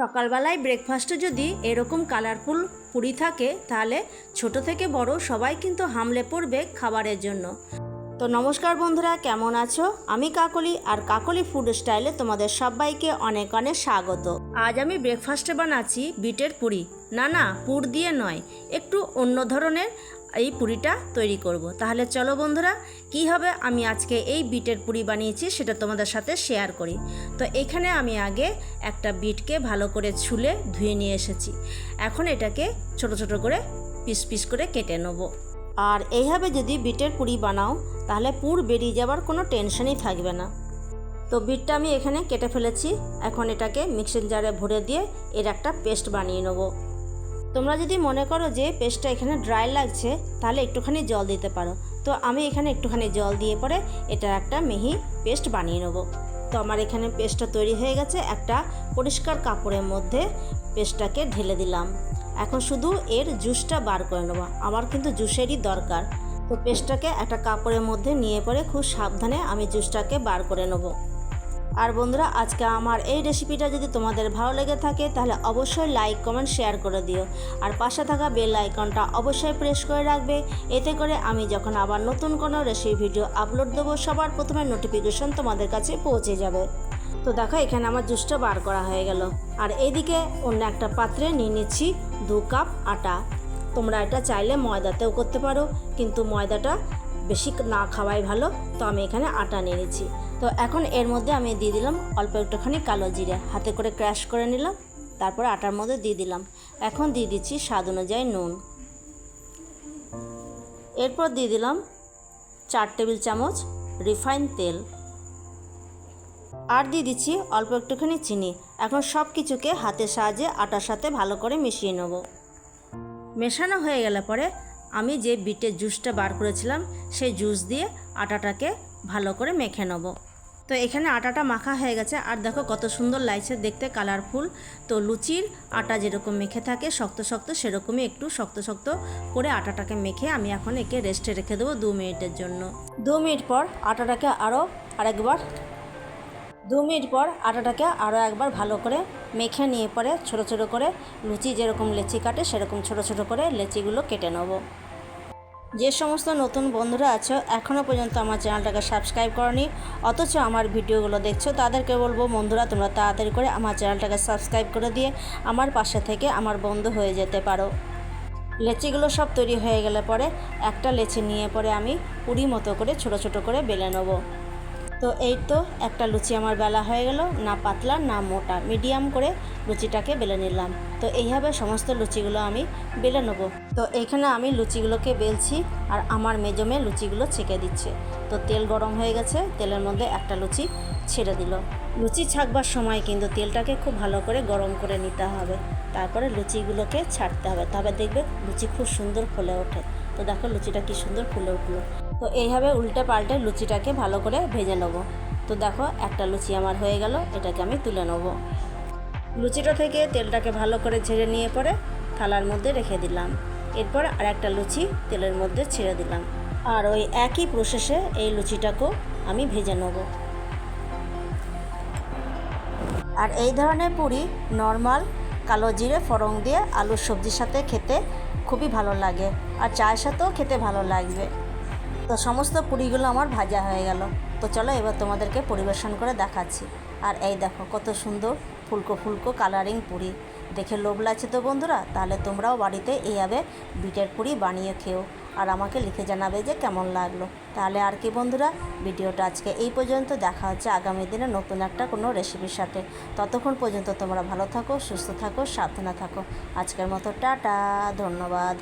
সকালবেলায় ব্রেকফাস্টে যদি এরকম কালারফুল পুরি থাকে, তাহলে ছোট থেকে বড় সবাই কিন্তু হামলে পড়বে খাবারের জন্য। তো নমস্কার বন্ধুরা, কেমন আছো? আমি কাকলি, আর কাকলি ফুড স্টাইলে তোমাদের সবাইকে অনেক অনেক স্বাগত। আজ আমি ব্রেকফাস্টে বানাচ্ছি বিটের পুরি। না না, পুর দিয়ে নয়, একটু অন্য ধরনের এই পুরিটা তৈরি করব। তাহলে চলো বন্ধুরা, কি হবে? আমি আজকে এই বিটের পুরি বানিয়েছি, সেটা তোমাদের সাথে শেয়ার করি। তো এখানে আমি আগে একটা বিটকে ভালো করে ছুলে ধুয়ে নিয়ে এসেছি। এখন এটাকে ছোট ছোট করে পিস পিস করে কেটে নেব। আর এইভাবে যদি বিটের পুরি বানাও, তাহলে পুর বেরিয়ে যাবার কোনো টেনশনই থাকবে না। তো বিটটা আমি এখানে কেটে ফেলেছি। এখন এটাকে মিক্সিং জারে ভরে দিয়ে এর একটা পেস্ট বানিয়ে নেব। তোমরা যদি মনে করো যে পেস্টটা এখানে ড্রাই লাগছে, তাহলে একটুখানি জল দিতে পারো। তো আমি এখানে একটুখানি জল দিয়ে পরে এটা একটা মিহি পেস্ট বানিয়ে নেব। তো আমার এখানে পেস্টটা তৈরি হয়ে গেছে, একটা পরিষ্কার কাপড়ের মধ্যে পেস্টটাকে ঢেলে দিলাম। এখন শুধু এর জুসটা বার করে নেব, আমার কিন্তু জুসেরই দরকার। তো পেস্টটাকে একটা কাপড়ের মধ্যে নিয়ে পরে খুব সাবধানে আমি জুসটাকে বার করে নেব। আর বন্ধুরা, আজকে আমার এই রেসিপিটা যদি তোমাদের ভালো লেগে থাকে, তাহলে অবশ্যই লাইক কমেন্ট শেয়ার করে দিও। আর পাশে থাকা বেল আইকনটা অবশ্যই প্রেস করে রাখবে। এতে করে আমি যখন আবার নতুন কোনো রেসিপি ভিডিও আপলোড দেবো, সবার প্রথমে নোটিফিকেশন তোমাদের কাছে পৌঁছে যাবে। তো দেখো, এখানে আমার জুসটা বার করা হয়ে গেল। আর এইদিকে অন্য একটা পাত্রে নিয়ে নিচ্ছি দু কাপ আটা। তোমরা এটা চাইলে ময়দাতেও করতে পারো, কিন্তু ময়দাটা বেশি না খাওয়াই ভালো, তো আমি এখানে আটা নিয়ে নিচ্ছি। তো এখন এর মধ্যে আমি দিয়ে দিলাম অল্প একটুখানি কালো জিরে, হাতে করে ক্র্যাশ করে নিলাম, তারপর আটার মধ্যে দিয়ে দিলাম। এখন দিয়ে দিচ্ছি স্বাদ অনুযায়ী নুন। এরপর দিয়ে দিলাম চার টেবিল চামচ রিফাইন তেল। আর দিয়ে দিচ্ছি অল্প একটুখানি চিনি। এখন সব কিছুকে হাতের সাহায্যে আটার সাথে ভালো করে মিশিয়ে নেব। মেশানো হয়ে গেলে পরে আমি যে বিটের জুসটা বার করেছিলাম, সেই জুস দিয়ে আটাটাকে ভালো করে মেখে নেব। তো এখানে আটাটা মাখা হয়ে গেছে, আর দেখো কত সুন্দর লাগছে দেখতে, কালারফুল। তো লুচির আটা যেরকম মেখে থাকে, শক্ত শক্ত সেরকমই একটু শক্ত শক্ত করে আটাটাকে মেখে আমি এখন একে রেস্টে রেখে দেবো দু মিনিটের জন্য। দু মিনিট পর আটাটাকে আরও আরেকবার দু মিনিট পর আটাটাকে আরও একবার ভালো করে মেখে নিয়ে পরে ছোট ছোট করে লুচি যেরকম লেচি কাটে সেরকম ছোট ছোট করে লেচিগুলো কেটে নেব। যে সমস্ত নতুন বন্ধুরা আছো এখনও পর্যন্ত আমার চ্যানেলটাকে সাবস্ক্রাইব করনি, অথচ আমার ভিডিওগুলো দেখছ, তাদেরকে বলব, বন্ধুরা, তোমরা তাড়াতাড়ি করে আমার চ্যানেলটাকে সাবস্ক্রাইব করে দিয়ে আমার পাশে থেকে আমার বন্ধু হয়ে যেতে পারো। লেচিগুলো সব তৈরি হয়ে গেলে পরে একটা লেচি নিয়ে পরে আমি পুরি মতো করে ছোট ছোট করে বেলে নেব। তো এই তো, একটা লুচি আমার বেলা হয়ে গেল, না পাতলা, না মোটা। মিডিয়াম করে লুচিটাকে বেলে নিলাম। তো এইভাবে সমস্ত লুচিগুলো আমি বেলে নেব। তো এখানে আমি লুচিগুলোকে বেলছি আর আমার মেজমে লুচিগুলো ছেঁকে দিচ্ছে। তো তেল গরম হয়ে গেছে, তেলের মধ্যে একটা লুচি ছেড়ে দিল। লুচি ছাকবার সময় কিন্তু তেলটাকে খুব ভালো করে গরম করে নিতে হবে। তারপরে লুচিগুলোকে ছাড়তে হবে। তবে দেখবে লুচি খুব সুন্দর ফুলে ওঠে। তো দেখো লুচিটা কি সুন্দর ফুলে উঠল। তো এইভাবে উল্টে পাল্টে লুচিটাকে ভালো করে ভেজে নেব। তো দেখো, একটা লুচি আমার হয়ে গেল, এটাকে আমি তুলে নেব। লুচিটা থেকে তেলটাকে ভালো করে ছেড়ে নিয়ে পরে থালার মধ্যে রেখে দিলাম। এরপর আর একটা লুচি তেলের মধ্যে ছেড়ে দিলাম। আর ওই একই প্রসেসে এই লুচিটাকেও আমি ভেজে নেব। আর এই ধরনের পুরি নর্মাল কালো জিরে ফরং দিয়ে আলুর সবজির সাথে খেতে খুবই ভালো লাগে। আর চায়ের সাথেও খেতে ভালো লাগবে। তো সমস্ত পুরিগুলো আমার ভাজা হয়ে গেল। তো চলো এবার তোমাদেরকে পরিবেশন করে দেখাচ্ছি। আর এই দেখো কত সুন্দর ফুলকো ফুলকো কালারিং পুরি। দেখে লোভ লাগছে তো বন্ধুরা, তাহলে তোমরাও বাড়িতে এইভাবে বিটের পুরি বানিয়ে খেও। আর আমাকে লিখে জানাবে যে কেমন লাগল। তাহলে আর কি বন্ধুরা, ভিডিওটা আজকে এই পর্যন্ত। দেখা হচ্ছে আগামী দিনে নতুন একটা কোনো রেসিপির সাথে। ততক্ষণ পর্যন্ত তোমরা ভালো থাকো, সুস্থ থাকো, সাবধানে থাকো। আজকের মতো টাটা, ধন্যবাদ।